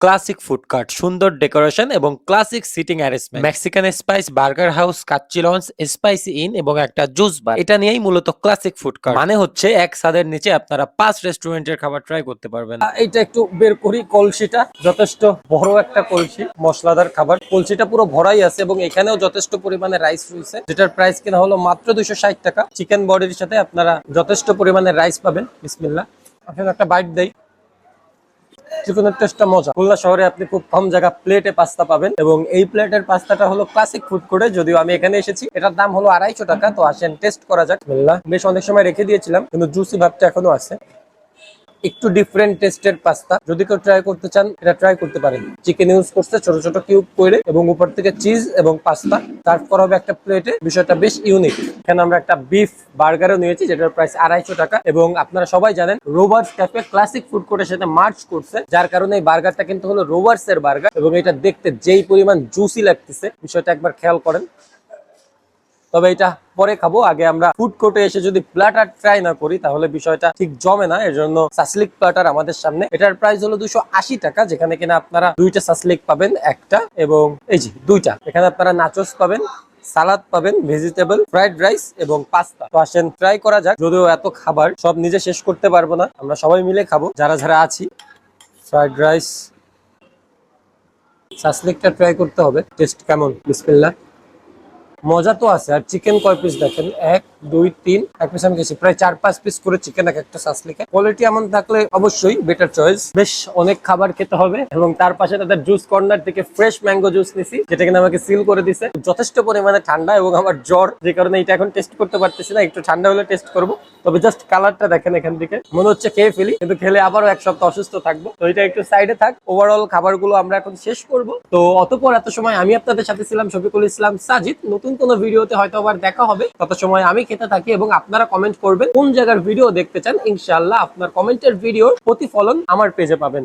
Classic food cart সুন্দর decoration এবং classic seating arrangement. Mexican spice burger house kacchi lunch spicy inn এবং একটা juice bar এটা নিয়েই মূলত ক্লাসিক ফুড কার্ট। মানে হচ্ছে এক সাদের নিচে আপনারা পাঁচ রেস্টুরেন্টের খাবার ট্রাই করতে পারবেন। এটা একটু বের করি কলসিটা। যথেষ্ট বড় একটা কলসি মশলাদার খাবার। কলসিটা পুরো ভরাই আছে এবং এখানেও যথেষ্ট পরিমাণে রাইস রয়েছে। যেটার প্রাইস কিনা হলো মাত্র দুইশো ষাট টাকা। চিকেন বডির সাথে আপনারা যথেষ্ট পরিমাণে রাইস পাবেন। বিসমিল্লা আসলে একটা বাইট দেই। চিকেনের টেস্টটা মজা। খুলনা শহরে আপনি খুব কম জায়গা প্লেটে পাস্তা পাবেন এবং এই প্লেটের পাস্তাটা হলো ক্লাসিক ফুড কোর্টে যদিও আমি এখানে এসেছি। এটার দাম হলো আড়াইশো টাকা, তো আসেন টেস্ট করা যাক। বেশ অনেক সময় রেখে দিয়েছিলাম, কিন্তু জুসি ভাবটা এখনও আছে। একটু ডিফারেন্ট টেস্টের পাস্তা যদি কেউ ট্রাই করতে চান, এটা ট্রাই করতে পারেন। চিকেন ইউজ করছে, ছোট ছোট কিউব করে এবং উপর থেকে চিজ এবং পাস্তা সার্ভ করা হবে একটা প্লেটে বিষয়টা বেশ ইউনিক এখানে আমরা একটা বিফ বার্গারও নিয়েছি, যেটার প্রাইস আড়াইশো টাকা। এবং আপনারা সবাই জানেন রোবার্স ক্যাফে ক্লাসিক ফুড কোর্টের সাথে মার্চ করছে, যার কারণে এই বার্গারটা কিন্তু হলো রোবার্স এর বার্গার এবং এটা দেখতে যেই পরিমাণ জুসি লাগতেছে, বিষয়টা একবার খেয়াল করেন। তবে এটা পরে খাব। আগে আমরা ফুড কোর্টে এসে যদি প্ল্যাটার ট্রাই না করি, তাহলে বিষয়টা ঠিক জমে না। এর জন্য সাসলিক প্ল্যাটার আমাদের সামনে। এটার প্রাইস হলো দুশো টাকা, যেখানে কিনা আপনারা দুইটা সাসলিক পাবেন, একটা এবং এই যে দুইটা। এখানে আপনারা নাচোস পাবেন সালাদ পাবেন ভেজিটেবল ফ্রাইড রাইস এবং পাস্তা তো আসেন ট্রাই করা যাক। যদিও এত খাবার সব নিজে শেষ করতে পারব না। আমরা সবাই মিলে খাব। যারা যারা আছি ফ্রাইড রাইস সাসলিকটা ট্রাই করতে হবে। টেস্ট কেমন? বিসমিল্লাহ। মজা তো আছে। আর চিকেন কয় পিস দেখেন? এক দুই, তিন, এক পিস আমি গেছি প্রায় চার, পাঁচ পিস করে চিকেন এক একটা কোয়ালিটি এমন থাকলে অবশ্যই বেটার চয়েস বেশ অনেক খাবার খেতে হবে এবং তার পাশে তাদের জুস কর্নার থেকে ফ্রেশ ম্যাঙ্গো জুস নিছি, যেটা আমাকে সিল করে দিছে। যথেষ্ট পরিমাণে ঠান্ডা এবং আমার জ্বর, যে কারণে এটা এখন টেস্ট করতে পারতেছি না, একটু ঠান্ডা হলে টেস্ট তবে জাস্ট কালারটা দেখেন এখান থেকে। মনে হচ্ছে খেয়ে ফেলি, কিন্তু খেলে আবারও এক সপ্তাহ অসুস্থ থাকব। তো এটা একটু সাইডে থাক। ওভারঅল খাবারগুলো আমরা এখন শেষ করব। তো অতপর এত সময় আমি আপনাদের সাথে ছিলাম শফিকুল ইসলাম সাজিদ। নতুন কোনো ভিডিওতে হয়তো আবার দেখা হবে। তত সময় আমি খেতে থাকি এবং আপনারা কমেন্ট করবেন কোন জায়গার ভিডিও দেখতে চান ইনশাল্লাহ আপনার কমেন্টের ভিডিও প্রতিফলন আমার পেজে পাবেন।